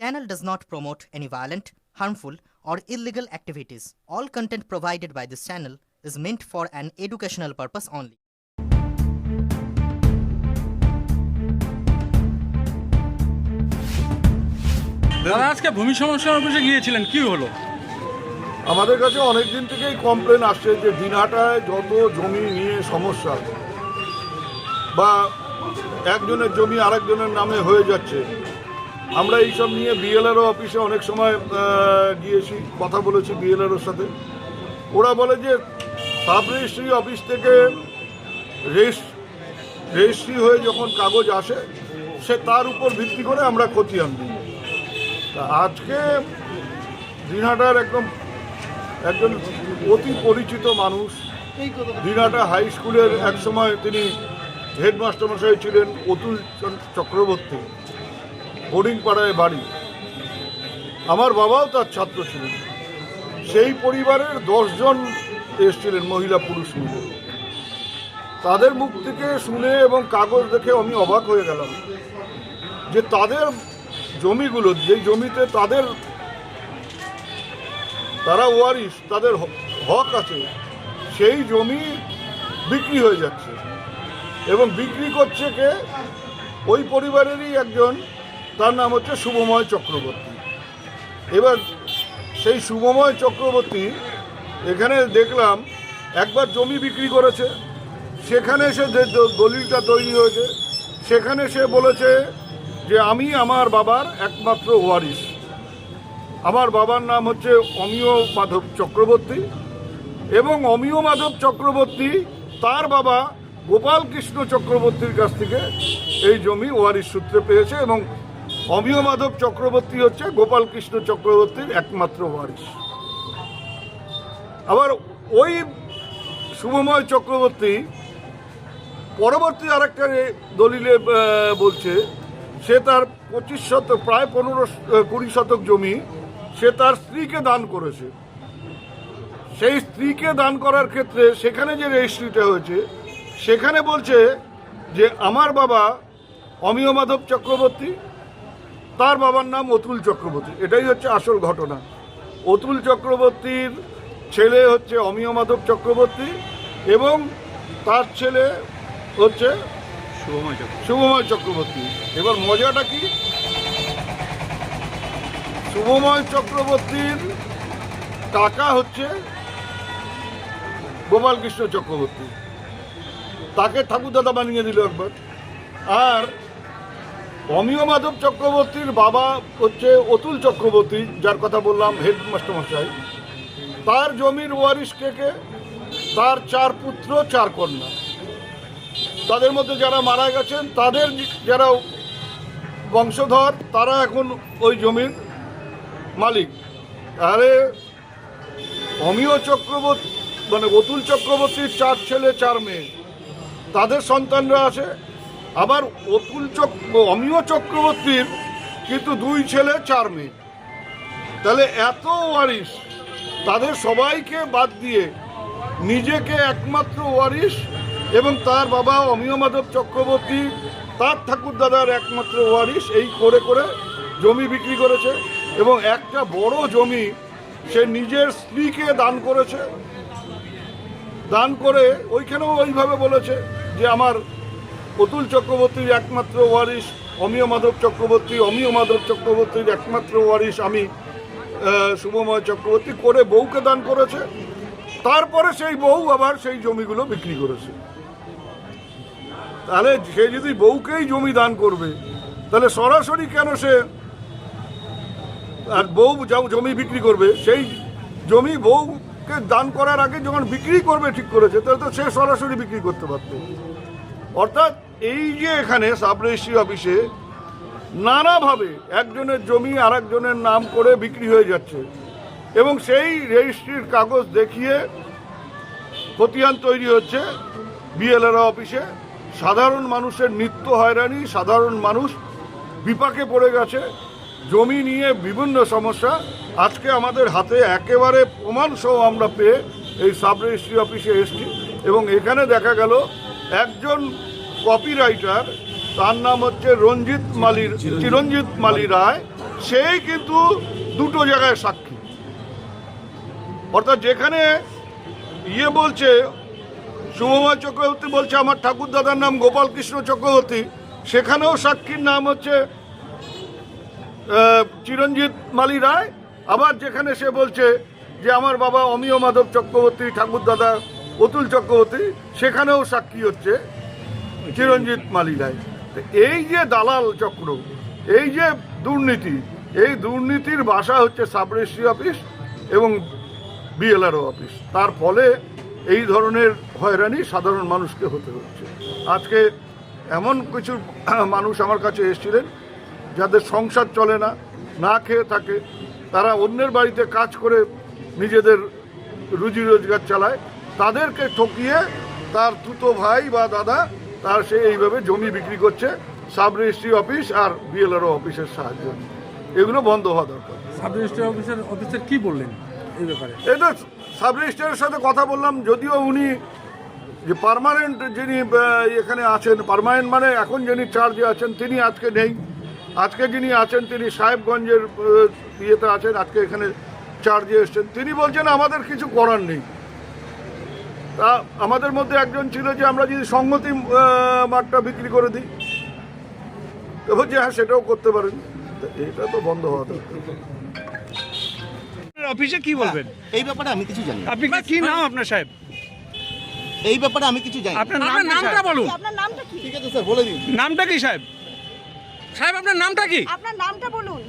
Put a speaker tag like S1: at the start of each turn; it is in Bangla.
S1: Channel does not promote any violent, harmful, or illegal activities. All content provided by this channel is meant for an educational purpose only.
S2: দাদা আজকে ভূমি সমস্যা অফিসে গিয়েছিলেন কি হলো
S3: আমাদের কাছে অনেক দিন থেকেই কমপ্লেন আসছে যে দিনহাটায় যত জমি নিয়ে সমস্যা বা একজনের জমি আরেকজনের নামে হয়ে যাচ্ছে আমরা এইসব নিয়ে বিএলআরও অফিসে অনেক সময় গিয়েছি, কথা বলেছি বিএলআরওর সাথে। ওরা বলে যে, সাব রেজিস্ট্রি অফিস থেকে রেজিস্ট, রেজিস্ট্রি হয়ে যখন কাগজ আসে, সে তার উপর ভিত্তি করে আমরা খতিয়ান দিই তা আজকে দিনহাটার একদম, একজন অতি পরিচিত মানুষ, দিনহাটা হাই স্কুলের এক সময় তিনি হেডমাস্টার মশাই ছিলেন, অতুল চক্রবর্তী। বোর্ডিং পাড়ায় বাড়ি। আমার বাবাও তার ছাত্র ছিলেন। সেই পরিবারের দশজন এসেছিলেন মহিলা পুরুষ মিলে। তাদের মুখ থেকে শুনে এবং কাগজ দেখে আমি অবাক হয়ে গেলাম যে তাদের জমিগুলো, যে জমিতে তাদের তারা ওয়ারিশ, তাদের হক আছে, সেই জমি বিক্রি হয়ে যাচ্ছে। এবং বিক্রি করছে কে? ওই পরিবারেরই একজন তার নাম হচ্ছে শুভময় চক্রবর্তী। এবার সেই শুভময় চক্রবর্তী এখানে দেখলাম একবার জমি বিক্রি করেছে, সেখানে সে যে দলিলটা তৈরি হয়েছে, সেখানে সে বলেছে যে আমি আমার বাবার একমাত্র ওয়ারিস। আমার বাবার নাম হচ্ছে অমিয় মাধব চক্রবর্তী এবং অমিয় মাধব চক্রবর্তী তার বাবা গোপাল কৃষ্ণ চক্রবর্তীর কাছ থেকে এই জমি ওয়ারিশ সূত্রে পেয়েছে এবং অমিয় মাধব চক্রবর্তী হচ্ছে গোপাল কৃষ্ণ চক্রবর্তীর একমাত্র ওয়ারিশ। আবার ওই শুভময় চক্রবর্তী পরবর্তী আরেকটা রে- দলিলে বলছে, সে তার পঁচিশ শতক প্রায় পনেরো কুড়ি শতক জমি সে তার স্ত্রীকে দান করেছে। সেই স্ত্রীকে দান করার ক্ষেত্রে সেখানে যে রেজিস্ট্রিটা হয়েছে, সেখানে বলছে যে, আমার বাবা অমিয় মাধব চক্রবর্তী তার বাবার নাম অতুল চক্রবর্তী। এটাই হচ্ছে আসল ঘটনা। অতুল চক্রবর্তীর ছেলে হচ্ছে অমিয় মাধব চক্রবর্তী এবং তার ছেলে হচ্ছে
S2: শুভময়
S3: শুভময় চক্রবর্তী। এবার মজাটা কি? শুভময় চক্রবর্তীর টাকা হচ্ছে গোপালকৃষ্ণ চক্রবর্তী। তাকে ঠাকুরদাদা বানিয়ে দিল একবার। আর অমিয় মাধব চক্রবর্তীর বাবা হচ্ছে অতুল চক্রবর্তী, যার কথা বললাম হেডমাস্টার মশাই। তার জমির ওয়ারিশ কে কে? তার চার পুত্র, চার কন্যা। তাদের মধ্যে যারা মারা গেছেন, তাদের যারা বংশধর, তারা এখন ওই জমির মালিক। আরে, অমিয় চক্রবর্তী মানে অতুল চক্রবর্তীর চার ছেলে, চার মেয়ে। তাদের সন্তানরা আছে? আবার অতুল চক্র, অমিয় চক্রবর্তীর কিন্তু দুই ছেলে, চার মেয়ে। তাহলে এত ওয়ারিশ, তাদের সবাইকে বাদ দিয়ে নিজেকে একমাত্র ওয়ারিশ এবং তার বাবা অমিয় মাধব চক্রবর্তী, তার ঠাকুরদাদার একমাত্র ওয়ারিশ, এই করে করে জমি বিক্রি করেছে এবং একটা বড় জমি সে নিজের স্ত্রীকে দান করেছে। দান করে ওইখানেও ওইভাবে বলেছে যে আমার অতুল চক্রবর্তীর একমাত্র ওয়ারিশ, অমীয় মাধব চক্রবর্তী, অমীয় মাধব চক্রবর্তীর একমাত্র ওয়ারিশ আমি শুভময় চক্রবর্তী করে বউকে দান করেছে। তারপরে সেই বউ আবার সেই জমিগুলো বিক্রি করেছে। তাহলে সে যদি বউকেই জমি দান করবে, তাহলে সরাসরি কেন সে আর বউ জমি বিক্রি করবে? সেই জমি বউকে দান করার আগে যখন বিক্রি করবে ঠিক করেছে, তাহলে তো সে সরাসরি বিক্রি করতে পারত। অর্থাৎ এই যে এখানে সাব রেজিস্ট্রি অফিসে নানাভাবে একজনের জমি আর একজনের নাম করে বিক্রি হয়ে যাচ্ছে এবং সেই রেজিস্ট্রির কাগজ দেখিয়ে খতিয়ান তৈরি হচ্ছে বিএলআর অফিসে। সাধারণ মানুষের নিত্য হয়রানি, সাধারণ মানুষ বিপাকে পড়ে গেছে। জমি নিয়ে বিভিন্ন সমস্যা। আজকে আমাদের হাতে একেবারে প্রমাণ সহ আমরা পেয়ে এই সাব রেজিস্ট্রি অফিসে এসছি এবং এখানে দেখা গেল একজন কপিরাইটার তার নাম হচ্ছে রঞ্জিত মালির চিরঞ্জিত মালি রায়। সেই কিন্তু দুটো জায়গায় সাক্ষী। অর্থাৎ যেখানে ইয়ে বলছে, শুভময় চক্রবর্তী বলছে, আমার ঠাকুর দাদার নাম গোপাল কৃষ্ণ চক্রবর্তী। সেখানেও সাক্ষীর নাম হচ্ছে চিরঞ্জিত মালি রায়। আবার যেখানে সে বলছে যে, আমার বাবা অমিয় মাধব চক্রবর্তী ঠাকুর দাদা অতুল চক্রবর্তী। সেখানেও সাক্ষী হচ্ছে। চিরঞ্জিত মালি রায় তো এই যে দালাল চক্র, এই যে দুর্নীতি, এই দুর্নীতির বাসা হচ্ছে সাব রেজিস্ট্রি অফিস এবং বিএলআরও অফিস। তার ফলে এই ধরনের হয়রানি সাধারণ মানুষকে হতে হচ্ছে। আজকে এমন কিছু মানুষ আমার কাছে এসেছিলেন, যাদের সংসার চলে না না খেয়ে থাকে। তারা অন্যের বাড়িতে কাজ করে নিজেদের রুজি রোজগার চালায়। তাদেরকে ঠকিয়ে তার তুতো ভাই বা দাদা তার সে এইভাবে জমি বিক্রি করছে সাব রেজিস্ট্রি অফিস আর বিএলআরও অফিসের সাহায্য এগুলো বন্ধ হওয়া দরকার।
S2: সাব রেজিস্ট্রি অফিসার অফিসার কি বললেন এই ব্যাপারে?
S3: এটা সাব রেজিস্ট্রারের সাথে কথা বললাম যদিও উনি যে পারমানেন্ট যিনি এখানে আছেন পারমানেন্ট মানে এখন যিনি চার্জে আছেন তিনি আজকে নেই। আজকে যিনি আছেন তিনি সাহেবগঞ্জের ইয়েতে আছেন আজকে এখানে চার্জে এসছেন। তিনি বলছেন আমাদের কিছু করার নেই। তা আমাদের মধ্যে একজন ছিল যে আমরা যদি সংহতি মাঠটা বিক্রি করে দিই তো বলছে হ্যাঁ সেটাও করতে পারেন। তা এটা তো বন্ধ হওয়া দরকার।
S4: অফিসে কি বলবেন?
S5: এই ব্যাপারে আমি কিছু জানি
S4: আপনি কি- নাম আপনার সাহেব?
S5: এই ব্যাপারে আমি কিছু জানি
S4: আপনার
S2: আপনার নামটা বলুন।
S6: আপনার নামটা কি?
S5: ঠিক আছে স্যার বলে দিন।
S4: নামটা কি সাহেব?
S2: সাহেব আপনার নামটা কি
S6: আপনার নামটা বলুন।